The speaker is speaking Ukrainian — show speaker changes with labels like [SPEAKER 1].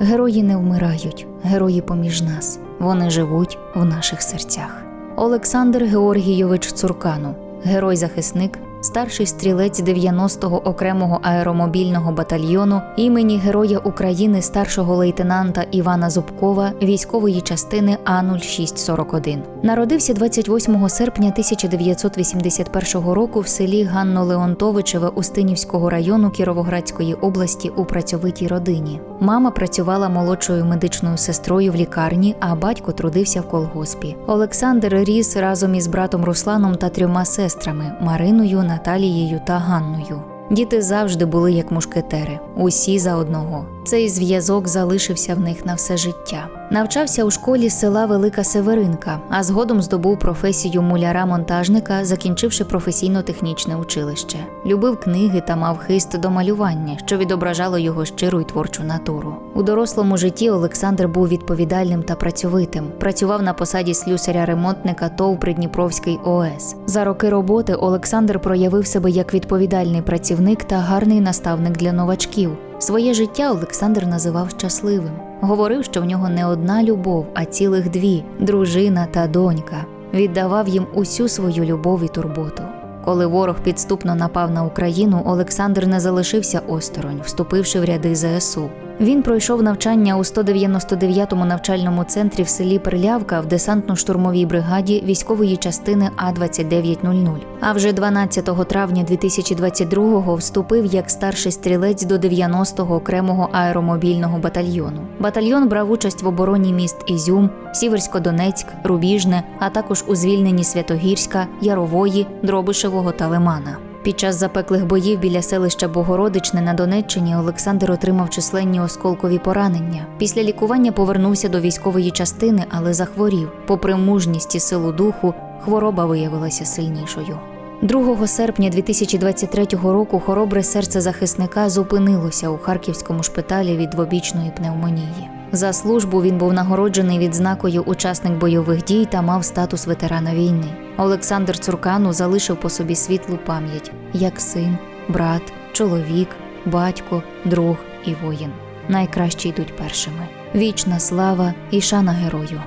[SPEAKER 1] Герої не вмирають, герої поміж нас. Вони живуть в наших серцях. Олександр Георгійович Цуркану, герой-захисник, старший стрілець 90-го окремого аеромобільного батальйону імені Героя України старшого лейтенанта Івана Зубкова військової частини А0641. Народився 28 серпня 1981 року в селі Ганно-Леонтовичеве Устинівського району Кіровоградської області у працьовитій родині. Мама працювала молодшою медичною сестрою в лікарні, а батько трудився в колгоспі. Олександр ріс разом із братом Русланом та трьома сестрами Мариною, Наталією та Ганною. Діти завжди були як мушкетери, усі за одного. Цей зв'язок залишився в них на все життя. Навчався у школі села Велика Северинка, а згодом здобув професію муляра-монтажника, закінчивши професійно-технічне училище. Любив книги та мав хист до малювання, що відображало його щиру й творчу натуру. У дорослому житті Олександр був відповідальним та працьовитим. Працював на посаді слюсаря-ремонтника ТОВ Придніпровський ОС. За роки роботи Олександр проявив себе як відповідальний працівник та гарний наставник для новачків. Своє життя Олександр називав щасливим. Говорив, що в нього не одна любов, а цілих дві дружина та донька. Віддавав їм усю свою любов і турботу. Коли ворог підступно напав на Україну, Олександр не залишився осторонь, вступивши в ряди ЗСУ. Він пройшов навчання у 199-му навчальному центрі в селі Перлявка в десантно-штурмовій бригаді військової частини А2900. А вже 12 травня 2022-го вступив як старший стрілець до 90-го окремого аеромобільного батальйону. Батальйон брав участь в обороні міст Ізюм, Сіверсько-Донецьк, Рубіжне, а також у звільненні Святогірська, Ярової, Дробишевого та Лимана. Під час запеклих боїв біля селища Богородичне на Донеччині Олександр отримав численні осколкові поранення. Після лікування повернувся до військової частини, але захворів. Попри мужність і силу духу, хвороба виявилася сильнішою. 2 серпня 2023 року хоробре серце захисника зупинилося у харківському шпиталі від двобічної пневмонії. За службу він був нагороджений відзнакою учасник бойових дій та мав статус ветерана війни. Олександр Цуркану залишив по собі світлу пам'ять як син, брат, чоловік, батько, друг і воїн. Найкращі йдуть першими. Вічна слава і шана герою.